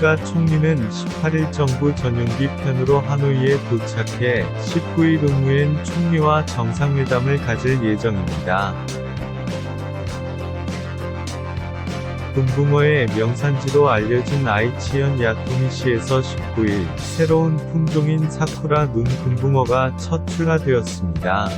스가 총리는 18일 정부 전용기 편으로 하노이에 도착해 19일 의무엔 총리와 정상회담을 가질 예정입니다. 금붕어의 명산지로 알려진 아이치현 야토미시에서 19일 새로운 품종인 사쿠라 눈 금붕어가 첫 출하되었습니다.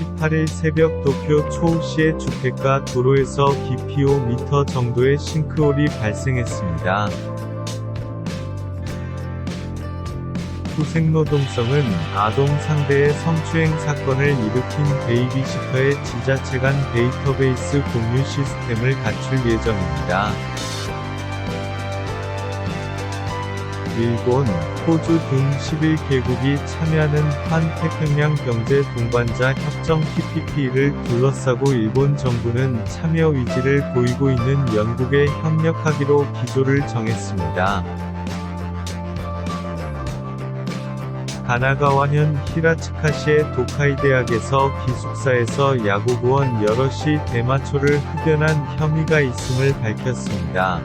18일 새벽 도쿄 초우시의 주택가 도로에서 깊이 5m 정도의 싱크홀이 발생했습니다. 후생노동성은 아동 상대의 성추행 사건을 일으킨 베이비시터의 지자체 간 데이터베이스 공유 시스템을 갖출 예정입니다. 일본, 호주 등 11개국이 참여하는 환태평양 경제 동반자 협정 TPP를 둘러싸고 일본 정부는 참여 의지를 보이고 있는 영국에 협력하기로 기조를 정했습니다. 가나가와현 히라츠카시의 도카이 대학에서 기숙사에서 야구부원 여럿이 대마초를 흡연한 혐의가 있음을 밝혔습니다.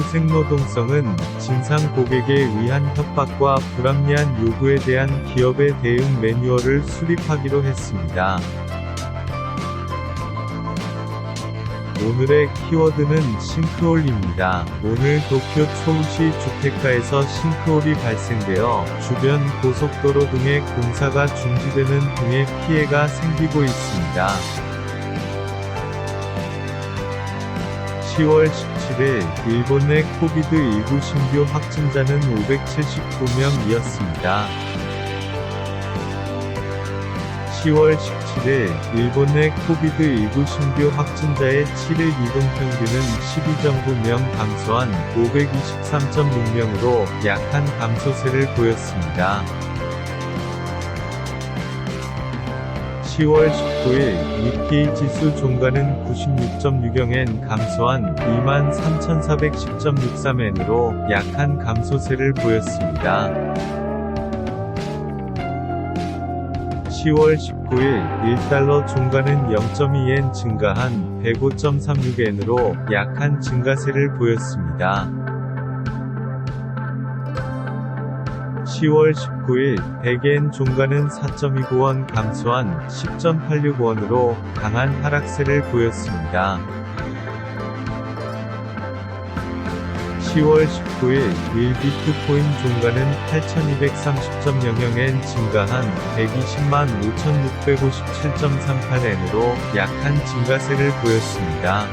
후생노동성은 진상 고객에 의한 협박과 불합리한 요구에 대한 기업의 대응 매뉴얼을 수립하기로 했습니다. 오늘의 키워드는 싱크홀입니다. 오늘 도쿄 초우시 주택가에서 싱크홀이 발생되어 주변 고속도로 등의 공사가 중지되는 등의 피해가 생기고 있습니다. 10월 17일 일본 내 코비드19 신규 확진자는 579명이었습니다. 10월 17일 일본 내 코비드19 신규 확진자의 7일 이동 평균은 12.9명 감소한 523.6명으로 약한 감소세를 보였습니다. 10월 19일 니케이 지수 종가는 96.6영엔 감소한 23,410.63엔으로 약한 감소세를 보였습니다. 10월 19일 1달러 종가는 0.2엔 증가한 105.36엔으로 약한 증가세를 보였습니다. 10월 19일 100엔 종가는 4.29원 감소한 10.86원으로 강한 하락세를 보였습니다. 10월 19일 1비트코인 종가는 8230.00엔 증가한 120만 5657.38엔으로 약한 증가세를 보였습니다.